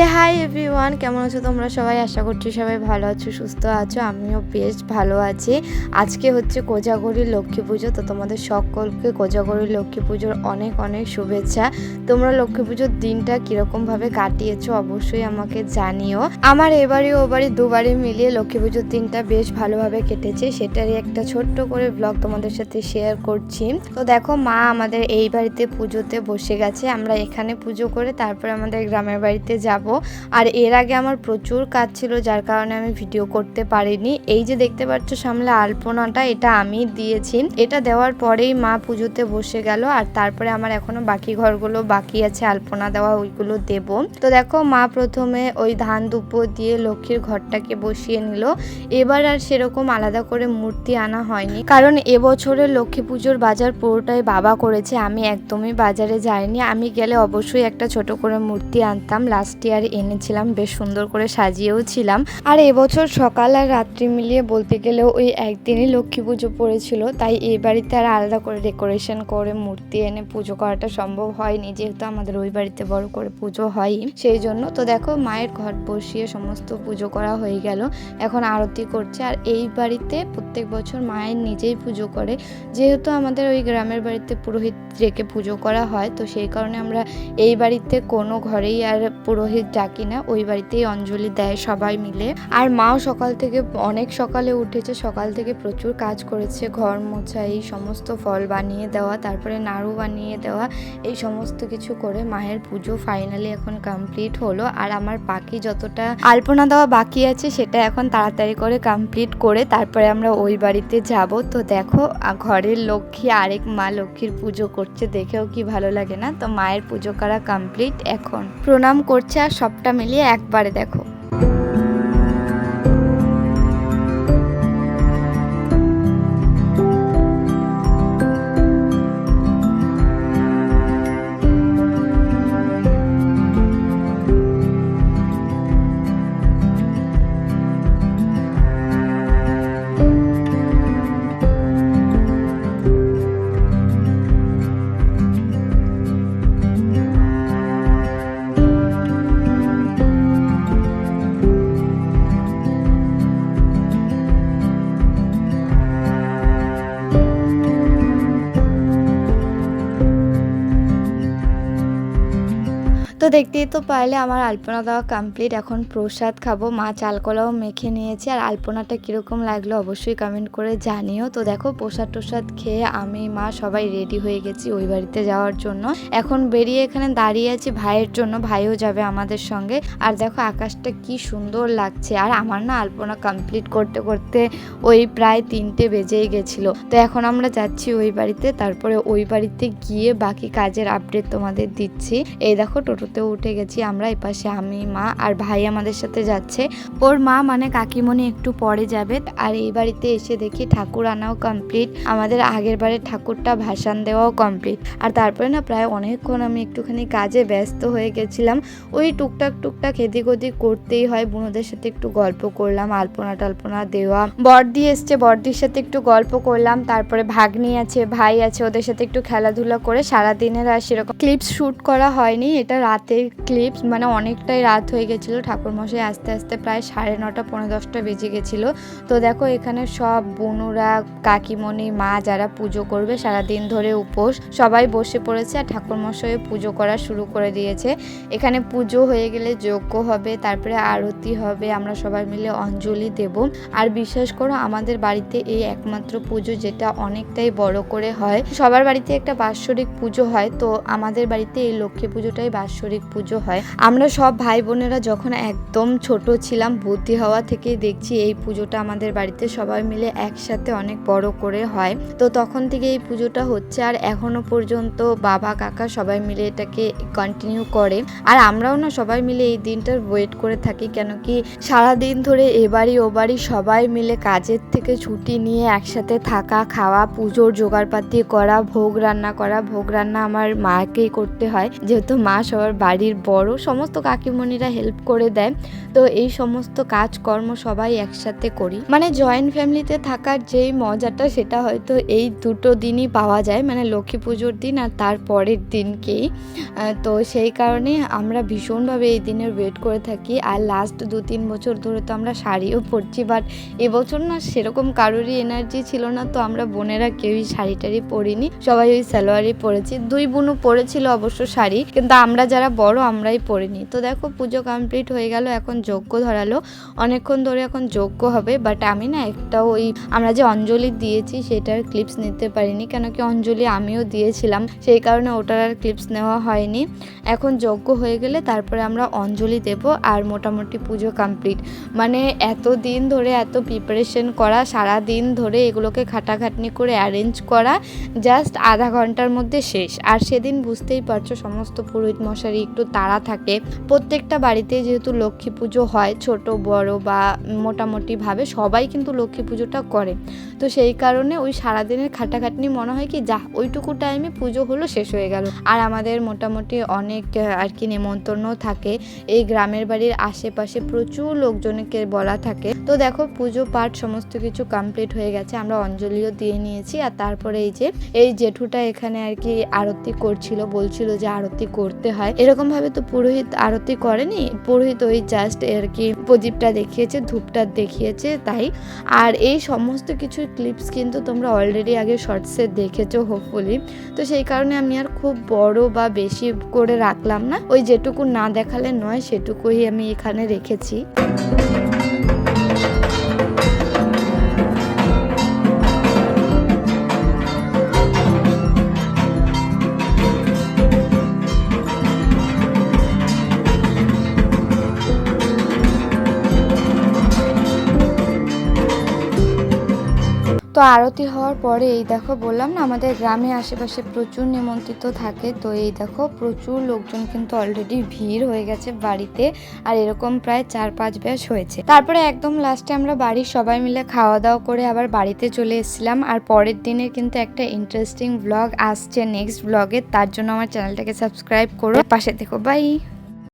হে hi everyone কেমন আছো তোমরা সবাই? আশা করছি সবাই ভালো আছো, সুস্থ আছো। আমিও বেশ ভালো আছি। আজকে হচ্ছে কোজাগরি লক্ষ্মী পুজো। তো তোমাদের সকলকে কোজাগরি লক্ষ্মী পুজোর অনেক অনেক শুভেচ্ছা। তোমরা লক্ষ্মী পুজোর দিনটা কীরকমভাবে কাটিয়েছো অবশ্যই আমাকে জানিও। আমার এবারে ওবারে দুবারে মিলিয়ে লক্ষ্মী পুজোর দিনটা বেশ ভালোভাবে কেটেছে। সেটারই একটা ছোট্ট করে ব্লগ তোমাদের সাথে শেয়ার করছি। তো দেখো, মা আমাদের এই বাড়িতে পুজোতে বসে গেছে। আমরা এখানে পুজো করে তারপরে আমাদের গ্রামের বাড়িতে যাব। আর এর আগে আমার প্রচুর কাজ ছিল, যার কারণে আমি ভিডিও করতে পারিনি। এই যে দেখতে পাচ্ছ সামনে আলপনাটা, এটা আমি দিয়েছি। এটা দেওয়ার পরেই মা পুজোতে বসে গেল, আর তারপরে আমার এখনও বাকি ঘরগুলো বাকি আছে, আলপনা দেওয়া ওইগুলো দেব। তো দেখো, মা প্রথমে ওই ধান দুপো দিয়ে লক্ষ্মীর ঘরটাকে বসিয়ে নিল। এবার আর সেরকম আলাদা করে মূর্তি আনা হয়নি। কারণ এবছরে লক্ষ্মী পুজোর বাজার পুরোটাই বাবা করেছে, আমি একদমই বাজারে যাইনি। আমি গেলে অবশ্যই একটা ছোট করে মূর্তি আনতাম লাস্ট ইয়ার এনেছিলাম, বেশ সুন্দর করে সাজিয়েও ছিলাম। আর এবছর সকাল আর রাত্রি মিলিয়ে বলতে গেলেও ওই একদিনই লক্ষ্মী পুজো পড়েছিল, তাই এই বাড়িতে আর আলাদা করে ডেকোরেশন করে মূর্তি এনে পুজো করাটা সম্ভব হয়নি, যেহেতু আমাদের ওই বাড়িতে বড় করে পুজো হয়ই। সেই জন্য তো দেখো মায়ের ঘট বসিয়ে সমস্ত পুজো করা হয়ে গেল, এখন আরতি করছে। আর এই বাড়িতে প্রত্যেক বছর মায়ের নিজেই পুজো করে, যেহেতু আমাদের ওই গ্রামের বাড়িতে পুরোহিত রেখে পুজো করা হয়, তো সেই কারণে আমরা এই বাড়িতে কোনো ঘরেই আর পুরোহিত ডাকি না, ওই বাড়িতেই অঞ্জলি দেয় সবাই মিলে। আর মাও সকাল থেকে, অনেক সকালে উঠেছে, সকাল থেকে প্রচুর কাজ করেছে, ঘর মোছা, এই সমস্ত ফল বানিয়ে দেওয়া, তারপরে নাড়ু বানিয়ে দেওয়া, এই সমস্ত কিছু করে মায়ের পুজো ফাইনালি এখন কমপ্লিট হলো। আর আমার বাকি যতটা আলপনা দেওয়া বাকি আছে, সেটা এখন তাড়াতাড়ি করে কমপ্লিট করে তারপরে আমরা ওই বাড়িতে যাব। তো দেখো ঘরের লক্ষ্মী, আরেক মা লক্ষ্মীর পুজো করছে, দেখেও কি ভালো লাগে না? তো মায়ের পুজো করা কমপ্লিট এখন। প্রণাম করছে, আর সবটা মিলিয়ে একবারে দেখো। তো দেখতেই তো পারলে আমার আলপনা দেওয়া কমপ্লিট এখন প্রসাদ খাব। মা চালকলাও মেখে নিয়েছে। আর আলপনাটা কীরকম লাগল অবশ্যই কমেন্ট করে জানিও। তো দেখো, প্রসাদ টোসাদ খেয়ে আমি, মা সবাই রেডি হয়ে গেছি ওই বাড়িতে যাওয়ার জন্য। এখন বেরিয়ে এখানে দাঁড়িয়ে আছি ভাইয়ের জন্য। ভাইও যাবে আমাদের সঙ্গে। আর দেখো, আকাশটা কি সুন্দর লাগছে। আর আমার না আলপনা কমপ্লিট করতে করতে ওই প্রায় তিনটে বেজেই গেছিল। তো এখন আমরা যাচ্ছি ওই বাড়িতে। তারপরে ওই বাড়িতে গিয়ে বাকি কাজের আপডেট তোমাদের দিচ্ছি। এই দেখো টোটোতে উঠে গেছি আমরা এপাশে আমি, মা আর ভাই আমাদের সাথে যাচ্ছে। ওর মা মানে কাকিমণি একটু পরে যাবে। আর এই বাড়িতে এসে দেখি ঠাকুর আনাও কমপ্লিট আমাদের আগের বারের ঠাকুরটা ভাসান দেওয়াও কমপ্লিট আর তারপরে না প্রায় অনেকক্ষণ আমি একটুখানি কাজে ব্যস্ত হয়ে গেছিলাম। ওই টুকটাক টুকটাক এদিক ওদিক করতেই হয়। বোনদের সাথে একটু গল্প করলাম, আলপনা টালপনা দেওয়া। বর্দি এসছে বর্দির সাথে একটু গল্প করলাম। তারপরে ভাগ্নি আছে, ভাই আছে, ওদের সাথে একটু খেলাধুলা করে সারা দিনের আর সেরকম ক্লিপস শ্যুট করা হয়নি। এটা রাতের ক্লিপস মানে অনেকটাই রাত হয়ে গেছিল। ঠাকুরমশাই আস্তে আস্তে প্রায় সাড়ে নটা পনেরো দশটা বেজে গেছিল। তো দেখো, এখানে সব বোনুরা, কাকিমণি, মা যারা পুজো করবে সারা দিন ধরে উপোস, সবাই বসে পড়েছে আর ঠাকুরমশাই পুজো করা শুরু করে দিয়েছে। এখানে পুজো হয়ে গেলে যজ্ঞ হবে, তারপরে আরতি হবে, আমরা সবাই মিলে অঞ্জলি দেব। আর বিশ্বাস করো, আমাদের বাড়িতে এই একমাত্র পুজো যেটা অনেকটাই বড় করে হয়। সবার বাড়িতে একটা বাৎসরিক পুজো হয়, তো আমাদের বাড়িতে এই লক্ষ্মী পুজোটাই বাৎসরিক পুজো হয়। আমরা সব ভাই বোনেরা যখন একদম ছোট ছিলাম, বুদ্ধি হওয়া থেকেই দেখছি এই পুজোটা আমাদের বাড়িতে সবাই মিলে একসাথে অনেক বড় করে হয়। তো তখন থেকে এই পুজোটা হচ্ছে আর এখনও পর্যন্ত বাবা, কাকা সবাই মিলে এটাকে কন্টিনিউ করে। আর আমরাও না সবাই মিলে এই দিনটার ওয়েট করে থাকি কেন কি সারা দিন ধরে এ বাড়ি, ও বাড়ি সবাই মিলে কাজের থেকে ছুটি নিয়ে একসাথে থাকা, খাওয়া, পুজোর জোগাড়পাতি করা, ভোগ রান্না করা, ভোগ রান্না আমার মাকেই করতে হয়। যেহেতু মা সবার বাড়ির বড় সমস্ত কাকিমণিরা হেল্প করে দেয়। তো এই সমস্ত কাজকর্ম সবাই একসাথে করি। মানে জয়েন্ট ফ্যামিলিতে থাকার যেই মজাটা সেটা হয়তো এই দুটো দিনই পাওয়া যায়। মানে লক্ষ্মী পুজোর দিন আর তার পরের দিনকেই। তো সেই কারণে আমরা ভীষণভাবে এই দিনের ওয়েট করে থাকি। আর লাস্ট দু তিন বছর ধরে তো আমরা শাড়িও পরছি। বাট এবছর না সেরকম কারোরই এনার্জি ছিল না। তো আমরা বোনেরা কেউই শাড়ি টাড়ি পরিনি। সবাই ওই সালোয়ারই পরেছি। দুই বোনও পরেছিল অবশ্য শাড়ি। কিন্তু আমরা যারা বড়, আমরাই পরিনি তো দেখো, পুজো কমপ্লিট হয়ে গেল, এখন যজ্ঞ ধরালো। অনেকক্ষণ ধরে এখন যজ্ঞ হবে বাট আমি না একটা ওই, আমরা যে অঞ্জলি দিয়েছি, সেটার ক্লিপস নিতে পারিনি, কেন কি অঞ্জলি আমিও দিয়েছিলাম, সেই কারণে ওটার আর ক্লিপস নেওয়া হয়নি। এখন যজ্ঞ হয়ে গেলে তারপরে আমরা অঞ্জলি দেব, আর মোটামুটি পুজো কমপ্লিট মানে এত দিন ধরে এত প্রিপারেশন করা, সারা দিন ধরে এগুলোকে খাটাখাটনি করে অ্যারেঞ্জ করা জাস্ট আধা ঘণ্টার মধ্যে শেষ। আর সেদিন বুঝতেই পারছ, সমস্ত পুরোহিত মশারি একটু তাড়া থাকে। প্রত্যেকটা বাড়িতে যেহেতু লক্ষ্মী পুজো হয়, ছোট, বড় বা মোটামুটিভাবে সবাই কিন্তু লক্ষ্মী পুজোটা করে। তো সেই কারণে ওই সারাদিনের খাটাখাটনি মনে হয় কি, যা ওইটুকু টাইমে পুজো হলো, শেষ হয়ে গেল। আর আমাদের মোটামুটি অনেক আর কি নেমন্তন্ন থাকে। এই গ্রামের বাড়ির আশেপাশে প্রচুর লোকজনকে বলা থাকে। তো দেখো, পুজো পাঠ সমস্ত কিছু কমপ্লিট হয়ে গেছে, আমরা অঞ্জলিও দিয়ে নিয়েছি। আর তারপরে এই যে, এই জেঠুটা এখানে আর কি আরতি করছিল, বলছিল যে আরতি করতে হয়। এরকম ভাবে তো পুরোহিত আরতি করেনি। পুরোহিত ওই জাস্ট আর কি প্রদীপটা দেখিয়েছে, ধূপটা দেখিয়েছে, তাই। আর এই সমস্ত কিছু ক্লিপস কিন্তু তোমরা অলরেডি আগে শর্টসে দেখেছ হোপফুলি তো সেই কারণে আমি আর খুব বড় বা বেশি করে রাখলাম না। ওই যেটুকু না দেখালে নয়, সেটুকুই আমি এখানে রেখেছি। তো আরতি হওয়ার পরে এই দেখো বললাম না, আমাদের গ্রামে আশেপাশে প্রচুর নিমন্ত্রিত থাকে। তো এই দেখো প্রচুর লোকজন কিন্তু অলরেডি ভিড় হয়ে গেছে বাড়িতে আর এরকম প্রায় চার পাঁচ ব্যাস হয়েছে। তারপরে একদম লাস্টে আমরা বাড়ির সবাই মিলে খাওয়া দাওয়া করে আবার বাড়িতে চলে এসেছিলাম আর পরের দিনে কিন্তু একটা ইন্টারেস্টিং ব্লগ আসছে নেক্সট ব্লগে তার জন্য আমার চ্যানেলটাকে সাবস্ক্রাইব করো। পাশে দেখো বাই